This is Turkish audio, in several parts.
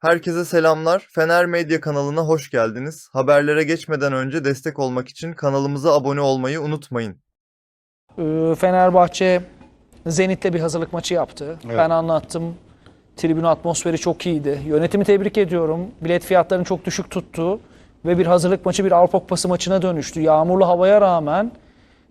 Herkese selamlar. Fener Medya kanalına hoş geldiniz. Haberlere geçmeden önce destek olmak için kanalımıza abone olmayı unutmayın. Ee, Fenerbahçe Zenit'le bir hazırlık maçı yaptı. Evet. Ben anlattım. Tribün atmosferi çok iyiydi. Yönetimi tebrik ediyorum. Bilet fiyatlarını çok düşük tuttu. Ve bir hazırlık maçı bir Avrupa Kupası maçına dönüştü. Yağmurlu havaya rağmen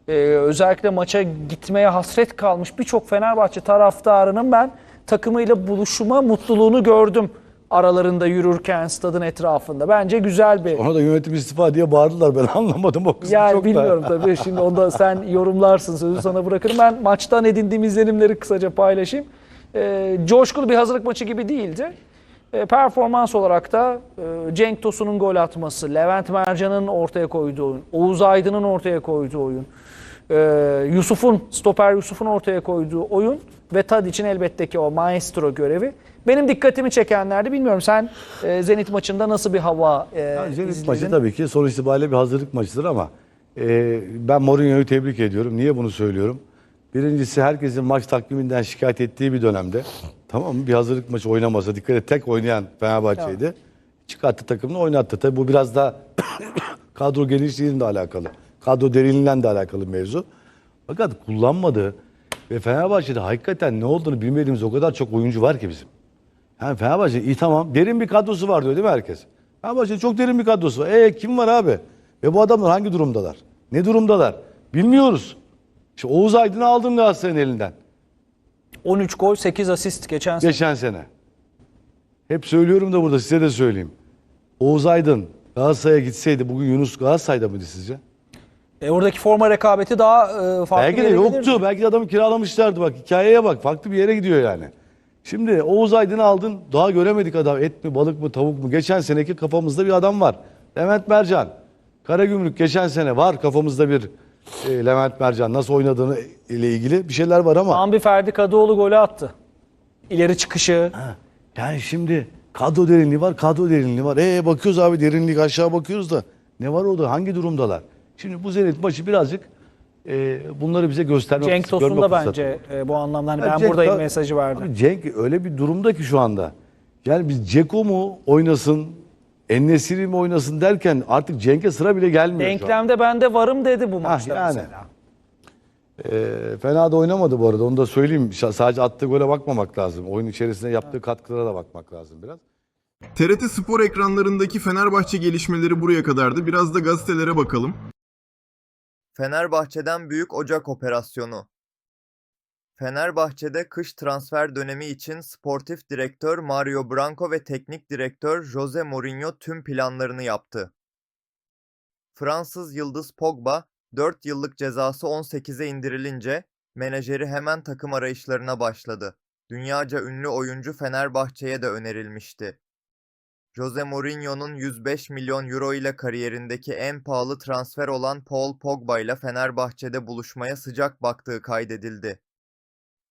e, özellikle maça gitmeye hasret kalmış birçok Fenerbahçe taraftarının ben takımıyla buluşma mutluluğunu gördüm. Aralarında yürürken stadın etrafında. Bence güzel bir Ona da yönetim istifa diye bağırdılar ben anlamadım o kısmı yani çok da. bilmiyorum tabii. Şimdi onda sen yorumlarsın. Sözü sana bırakırım. Ben maçtan edindiğim izlenimleri kısaca paylaşayım. Ee, coşkulu bir hazırlık maçı gibi değildi. Ee, performans olarak da e, Cenk Tosun'un gol atması, Levent Mercan'ın ortaya koyduğu oyun, Oğuz Aydın'ın ortaya koyduğu oyun, e, Yusuf'un, stoper Yusuf'un ortaya koyduğu oyun ve Tadic'in elbette ki o maestro görevi benim dikkatimi çekenlerdi. Bilmiyorum sen e, Zenit maçında nasıl bir hava e, Yani Zenit izledin? maçı tabii ki sonuç itibariyle bir hazırlık maçıdır ama e, ben Mourinho'yu tebrik ediyorum. Niye bunu söylüyorum? Birincisi herkesin maç takviminden şikayet ettiği bir dönemde tamam mı? Bir hazırlık maçı oynamasa dikkat et tek oynayan Fenerbahçe'ydi. Çıkarttı takımını oynattı. Tabii bu biraz da kadro genişliğiyle de alakalı. Kadro derinliğinden de alakalı mevzu. Fakat kullanmadığı ve Fenerbahçe'de hakikaten ne olduğunu bilmediğimiz o kadar çok oyuncu var ki bizim. Yani Fenerbahçe iyi tamam derin bir kadrosu var diyor değil mi herkes? Fenerbahçe'de çok derin bir kadrosu var. E kim var abi? Ve bu adamlar hangi durumdalar? Ne durumdalar? Bilmiyoruz. İşte Oğuz Aydın'ı aldım Galatasaray'ın elinden 13 gol 8 asist geçen sene. geçen sene. Hep söylüyorum da burada size de söyleyeyim. Oğuz Aydın Galatasaray'a gitseydi bugün Yunus Galatasaray'da mıydı sizce? E, oradaki forma rekabeti daha e, farklı Belki bir de yere yoktu. gelirdi. Belki de adamı kiralamışlardı bak. Hikayeye bak. Farklı bir yere gidiyor yani. Şimdi Oğuz Aydın'ı aldın. Daha göremedik adam. Et mi, balık mı, tavuk mu? Geçen seneki kafamızda bir adam var. Levent Mercan. Karagümrük geçen sene var kafamızda bir e, Levent Mercan. Nasıl oynadığını ile ilgili bir şeyler var ama. Hamdi Ferdi Kadıoğlu golü attı. İleri çıkışı. Ha, Yani şimdi kadro derinliği var, kadro derinliği var. E bakıyoruz abi derinlik aşağı bakıyoruz da ne var orada? Hangi durumdalar? Şimdi bu Zenit maçı birazcık e, bunları bize göstermek Cenk Tosun da bence e, bu anlamda hani Ya ben Cenk buradayım da- mesajı verdi. Abi Cenk öyle bir durumda ki şu anda. Yani biz Ceko mu oynasın, Ennesiri mi oynasın derken artık Cenk'e sıra bile gelmiyor. Denklemde ben de varım dedi bu maçta yani. mesela. Ee, fena da oynamadı bu arada onu da söyleyeyim. Sadece attığı gole bakmamak lazım. Oyun içerisinde yaptığı katkılara da bakmak lazım biraz. TRT Spor ekranlarındaki Fenerbahçe gelişmeleri buraya kadardı. Biraz da gazetelere bakalım. Fenerbahçe'den Büyük Ocak Operasyonu Fenerbahçe'de kış transfer dönemi için sportif direktör Mario Branco ve teknik direktör Jose Mourinho tüm planlarını yaptı. Fransız yıldız Pogba 4 yıllık cezası 18'e indirilince menajeri hemen takım arayışlarına başladı. Dünyaca ünlü oyuncu Fenerbahçe'ye de önerilmişti. Jose Mourinho'nun 105 milyon euro ile kariyerindeki en pahalı transfer olan Paul Pogba ile Fenerbahçe'de buluşmaya sıcak baktığı kaydedildi.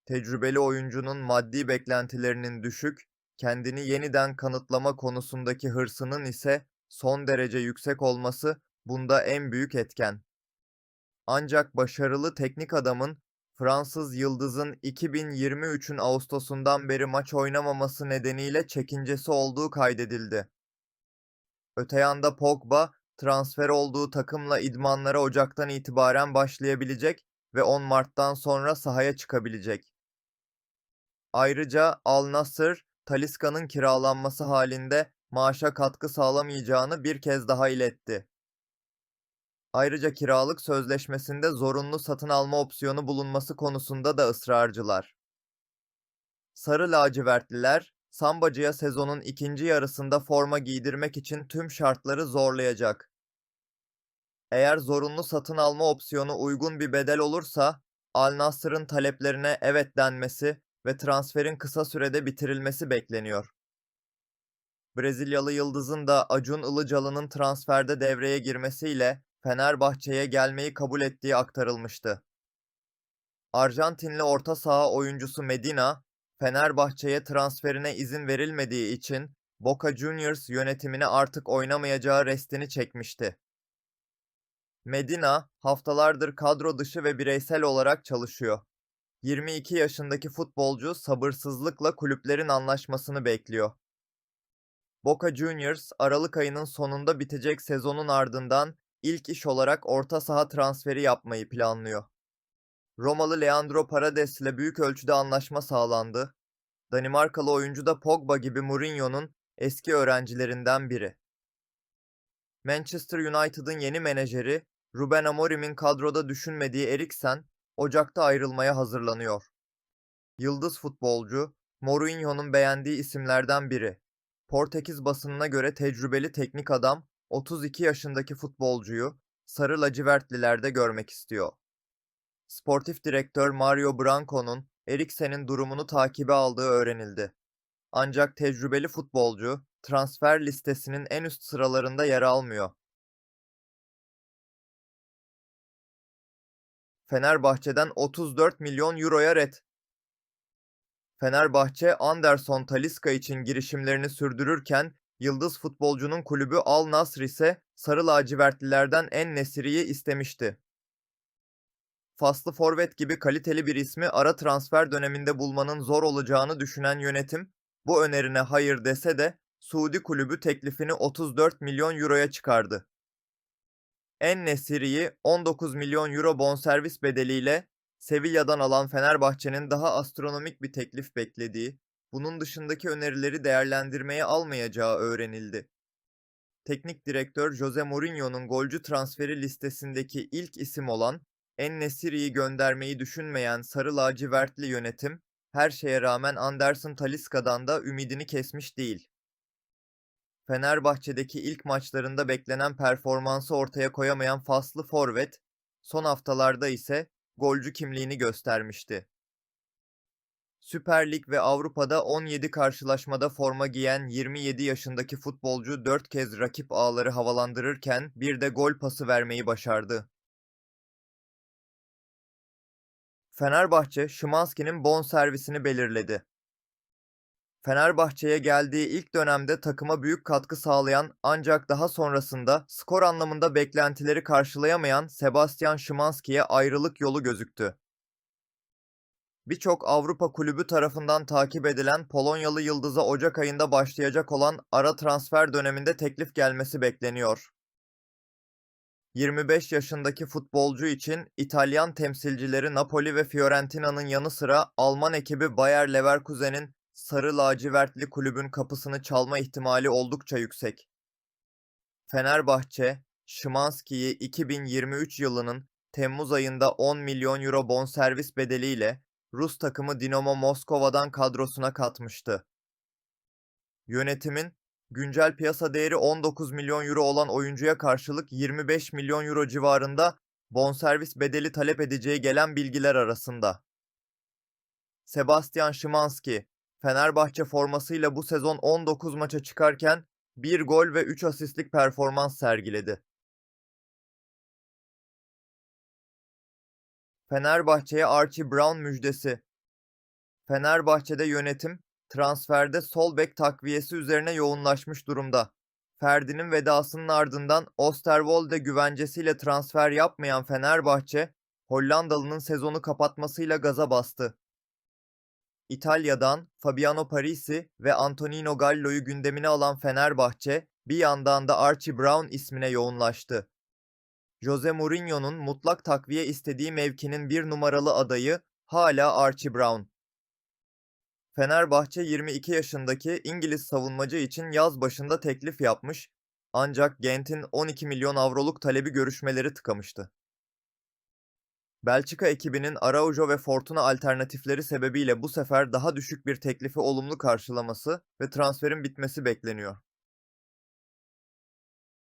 Tecrübeli oyuncunun maddi beklentilerinin düşük, kendini yeniden kanıtlama konusundaki hırsının ise son derece yüksek olması bunda en büyük etken. Ancak başarılı teknik adamın Fransız yıldızın 2023'ün Ağustos'undan beri maç oynamaması nedeniyle çekincesi olduğu kaydedildi. Öte yanda Pogba, transfer olduğu takımla idmanlara Ocak'tan itibaren başlayabilecek ve 10 Mart'tan sonra sahaya çıkabilecek. Ayrıca Al Nassr, Talisca'nın kiralanması halinde maaşa katkı sağlamayacağını bir kez daha iletti. Ayrıca kiralık sözleşmesinde zorunlu satın alma opsiyonu bulunması konusunda da ısrarcılar. Sarı lacivertliler, Sambacı'ya sezonun ikinci yarısında forma giydirmek için tüm şartları zorlayacak. Eğer zorunlu satın alma opsiyonu uygun bir bedel olursa, Al Nassr'ın taleplerine evet denmesi ve transferin kısa sürede bitirilmesi bekleniyor. Brezilyalı yıldızın da Acun Ilıcalı'nın transferde devreye girmesiyle Fenerbahçe'ye gelmeyi kabul ettiği aktarılmıştı. Arjantinli orta saha oyuncusu Medina, Fenerbahçe'ye transferine izin verilmediği için Boca Juniors yönetimine artık oynamayacağı restini çekmişti. Medina, haftalardır kadro dışı ve bireysel olarak çalışıyor. 22 yaşındaki futbolcu sabırsızlıkla kulüplerin anlaşmasını bekliyor. Boca Juniors, Aralık ayının sonunda bitecek sezonun ardından ilk iş olarak orta saha transferi yapmayı planlıyor. Romalı Leandro Paredes ile büyük ölçüde anlaşma sağlandı. Danimarkalı oyuncu da Pogba gibi Mourinho'nun eski öğrencilerinden biri. Manchester United'ın yeni menajeri Ruben Amorim'in kadroda düşünmediği Eriksen, Ocak'ta ayrılmaya hazırlanıyor. Yıldız futbolcu, Mourinho'nun beğendiği isimlerden biri. Portekiz basınına göre tecrübeli teknik adam, 32 yaşındaki futbolcuyu sarı lacivertlilerde görmek istiyor. Sportif direktör Mario Branco'nun Eriksen'in durumunu takibe aldığı öğrenildi. Ancak tecrübeli futbolcu transfer listesinin en üst sıralarında yer almıyor. Fenerbahçe'den 34 milyon euroya ret. Fenerbahçe, Anderson Talisca için girişimlerini sürdürürken, yıldız futbolcunun kulübü Al Nassr ise sarı lacivertlilerden En Nesiri'yi istemişti. Faslı forvet gibi kaliteli bir ismi ara transfer döneminde bulmanın zor olacağını düşünen yönetim, bu önerine hayır dese de Suudi kulübü teklifini 34 milyon euroya çıkardı. En Nesiri'yi 19 milyon euro bonservis bedeliyle Sevilla'dan alan Fenerbahçe'nin daha astronomik bir teklif beklediği, bunun dışındaki önerileri değerlendirmeye almayacağı öğrenildi. Teknik direktör Jose Mourinho'nun golcü transferi listesindeki ilk isim olan En-Nesyri'yi göndermeyi düşünmeyen sarı lacivertli yönetim, her şeye rağmen Anderson Talisca'dan da ümidini kesmiş değil. Fenerbahçe'deki ilk maçlarında beklenen performansı ortaya koyamayan faslı forvet, son haftalarda ise golcü kimliğini göstermişti. Süper Lig ve Avrupa'da 17 karşılaşmada forma giyen 27 yaşındaki futbolcu 4 kez rakip ağları havalandırırken bir de gol pası vermeyi başardı. Fenerbahçe, Szymanski'nin bonservisini belirledi. Fenerbahçe'ye geldiği ilk dönemde takıma büyük katkı sağlayan ancak daha sonrasında skor anlamında beklentileri karşılayamayan Sebastian Szymanski'ye ayrılık yolu gözüktü. Birçok Avrupa kulübü tarafından takip edilen Polonyalı yıldıza Ocak ayında başlayacak olan ara transfer döneminde teklif gelmesi bekleniyor. 25 yaşındaki futbolcu için İtalyan temsilcileri Napoli ve Fiorentina'nın yanı sıra Alman ekibi Bayer Leverkusen'in sarı lacivertli kulübün kapısını çalma ihtimali oldukça yüksek. Fenerbahçe, Szymanski'yi 2023 yılının Temmuz ayında 10 milyon euro bonservis bedeliyle Rus takımı Dinamo Moskova'dan kadrosuna katmıştı. Yönetimin güncel piyasa değeri 19 milyon euro olan oyuncuya karşılık 25 milyon euro civarında bonservis bedeli talep edeceği gelen bilgiler arasında. Sebastian Szymanski, Fenerbahçe formasıyla bu sezon 19 maça çıkarken 1 gol ve 3 asistlik performans sergiledi. Fenerbahçe'ye Archie Brown müjdesi. Fenerbahçe'de yönetim transferde sol bek takviyesi üzerine yoğunlaşmış durumda. Ferdi'nin vedasının ardından Osterwolde güvencesiyle transfer yapmayan Fenerbahçe, Hollandalı'nın sezonu kapatmasıyla gaza bastı. İtalya'dan Fabiano Parisi ve Antonino Gallo'yu gündemine alan Fenerbahçe, bir yandan da Archie Brown ismine yoğunlaştı. Jose Mourinho'nun mutlak takviye istediği mevkinin bir numaralı adayı hala Archie Brown. Fenerbahçe 22 yaşındaki İngiliz savunmacı için yaz başında teklif yapmış ancak Gent'in 12 milyon avroluk talebi görüşmeleri tıkamıştı. Belçika ekibinin Araujo ve Fortuna alternatifleri sebebiyle bu sefer daha düşük bir teklifi olumlu karşılaması ve transferin bitmesi bekleniyor.